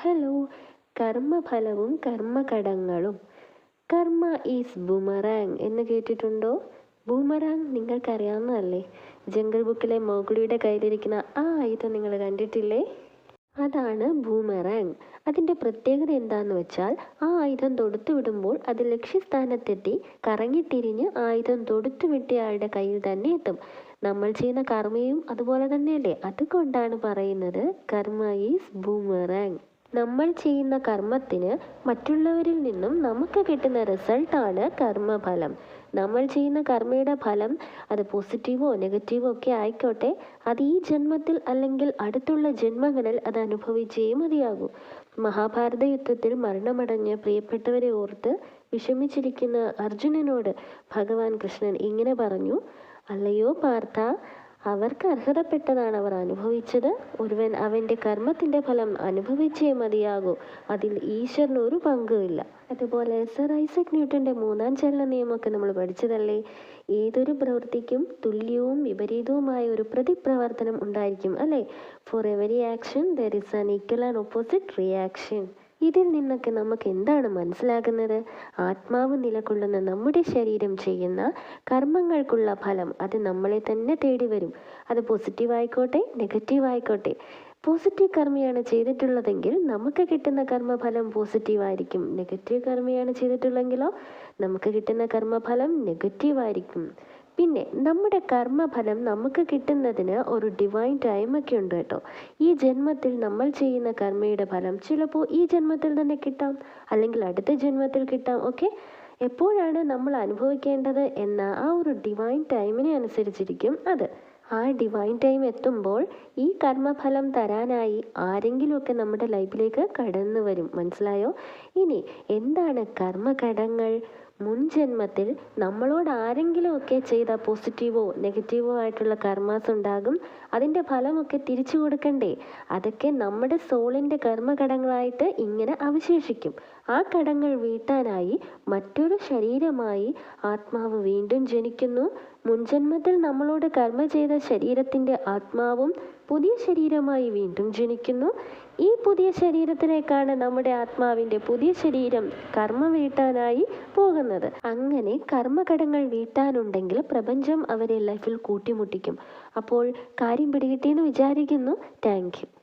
Hello. കർമ്മഫലവും കർമ്മകടങ്ങളും കർമ്മ is boomerang എന്ന് കേട്ടിട്ടുണ്ടോ? ബൂമറാങ് നിങ്ങൾക്കറിയാവുന്നതല്ലേ? ജംഗിൾ ബുക്കിലെ മോഗുളിയുടെ കയ്യിലിരിക്കുന്ന ആ ആയുധം നിങ്ങൾ കണ്ടിട്ടില്ലേ? അതാണ് ബൂമറാങ്. അതിന്റെ പ്രത്യേകത എന്താണെന്ന് വെച്ചാൽ ആ ആയുധം തൊടുത്തു വിടുമ്പോൾ അത് ലക്ഷ്യസ്ഥാനത്തെത്തി കറങ്ങിത്തിരിഞ്ഞ് ആയുധം തൊടുത്തു വിട്ടയാളുടെ കയ്യിൽ തന്നെ എത്തും. നമ്മൾ ചെയ്യുന്ന കർമ്മയും അതുപോലെ തന്നെയല്ലേ? അതുകൊണ്ടാണ് പറയുന്നത് കർമ്മ ഈസ് ബൂമറാങ്. നമ്മൾ ചെയ്യുന്ന കർമ്മത്തിന് മറ്റുള്ളവരിൽ നിന്നും നമുക്ക് കിട്ടുന്ന റിസൾട്ടാണ് കർമ്മഫലം. നമ്മൾ ചെയ്യുന്ന കർമ്മയുടെ ഫലം അത് പോസിറ്റീവോ നെഗറ്റീവോ ഒക്കെ ആയിക്കോട്ടെ. അത് ഈ ജന്മത്തിൽ അല്ലെങ്കിൽ അടുത്തുള്ള ജന്മങ്ങളിൽ അത് അനുഭവിച്ചേ മതിയാകൂ. മഹാഭാരത യുദ്ധത്തിൽ മരണമടഞ്ഞ പ്രിയപ്പെട്ടവരെ ഓർത്ത് വിഷമിച്ചിരിക്കുന്ന അർജുനനോട് ഭഗവാൻ കൃഷ്ണൻ ഇങ്ങനെ പറഞ്ഞു അല്ലയോ പാർത്ഥ അവർക്ക് അർഹതപ്പെട്ടതാണ് അവർ അനുഭവിച്ചത്. ഒരുവൻ അവന്റെ കർമ്മത്തിന്റെ ഫലം അനുഭവിച്ചേ മതിയാകൂ. അതിൽ ഈശ്വരന് ഒരു പങ്കുമില്ല. അതുപോലെ സർ ഐസക് ന്യൂട്ടന്റെ മൂന്നാം ചലന നിയമമൊക്കെ നമ്മൾ പഠിച്ചതല്ലേ? ഏതൊരു പ്രവൃത്തിക്കും തുല്യവും വിപരീതവുമായ ഒരു പ്രതിപ്രവർത്തനം ഉണ്ടായിരിക്കും അല്ലേ? For every action there is an equal and opposite reaction ഇതിൽ നിന്നൊക്കെ നമുക്ക് എന്താണ് മനസ്സിലാകുന്നത്? ആത്മാവ് നിലകൊള്ളുന്ന നമ്മുടെ ശരീരം ചെയ്യുന്ന കർമ്മങ്ങൾക്കുള്ള ഫലം അത് നമ്മളെ തന്നെ തേടി വരും. അത് പോസിറ്റീവ് ആയിക്കോട്ടെ നെഗറ്റീവ് ആയിക്കോട്ടെ. പോസിറ്റീവ് കർമ്മയാണ് ചെയ്തിട്ടുള്ളതെങ്കിൽ നമുക്ക് കിട്ടുന്ന കർമ്മഫലം പോസിറ്റീവ് ആയിരിക്കും. നെഗറ്റീവ് കർമ്മയാണ് ചെയ്തിട്ടുള്ളെങ്കിലോ നമുക്ക് കിട്ടുന്ന കർമ്മഫലം നെഗറ്റീവ് ആയിരിക്കും. പിന്നെ നമ്മുടെ കർമ്മഫലം നമുക്ക് കിട്ടുന്നതിന് ഒരു ഡിവൈൻ ടൈമൊക്കെ ഉണ്ട് കേട്ടോ. ഈ ജന്മത്തിൽ നമ്മൾ ചെയ്യുന്ന കർമ്മയുടെ ഫലം ചിലപ്പോൾ ഈ ജന്മത്തിൽ തന്നെ കിട്ടാം അല്ലെങ്കിൽ അടുത്ത ജന്മത്തിൽ കിട്ടാം ഓക്കെ എപ്പോഴാണ് നമ്മൾ അനുഭവിക്കേണ്ടത് എന്ന ആ ഒരു ഡിവൈൻ ടൈമിനെ അനുസരിച്ചിരിക്കും അത്. ആ ഡിവൈൻ ടൈം എത്തുമ്പോൾ ഈ കർമ്മഫലം തരാനായി ആരെങ്കിലുമൊക്കെ നമ്മുടെ ലൈഫിലേക്ക് കടന്നു വരും. മനസ്സിലായോ? ഇനി എന്താണ് കർമ്മഘടങ്ങൾ? മുൻ ജന്മത്തിൽ നമ്മളോട് ആരെങ്കിലും ഒക്കെ ചെയ്ത പോസിറ്റീവോ നെഗറ്റീവോ ആയിട്ടുള്ള കർമാസ് ഉണ്ടാകും. അതിന്റെ ഫലമൊക്കെ തിരിച്ചു കൊടുക്കണ്ടേ? അതൊക്കെ നമ്മുടെ സോളിന്റെ കർമ്മഘടങ്ങളായിട്ട് ഇങ്ങനെ അവശേഷിക്കും. ആ കടങ്ങൾ വീട്ടാനായി മറ്റൊരു ശരീരമായി ആത്മാവ് വീണ്ടും ജനിക്കുന്നു. മുൻജന്മത്തിൽ നമ്മളോട് കർമ്മ ചെയ്ത ശരീരത്തിന്റെ ആത്മാവും പുതിയ ശരീരമായി വീണ്ടും ജനിക്കുന്നു. ഈ പുതിയ ശരീരത്തിലേക്കാണ് നമ്മുടെ ആത്മാവിന്റെ പുതിയ ശരീരം കർമ്മ വീട്ടാനായി പോകുന്നത്. അങ്ങനെ കർമ്മകടങ്ങൾ വീട്ടാനുണ്ടെങ്കിൽ പ്രപഞ്ചം അവരെ ലൈഫിൽ കൂട്ടിമുട്ടിക്കും. അപ്പോൾ കാര്യം പിടികിട്ടിയെന്ന് വിചാരിക്കുന്നു. താങ്ക്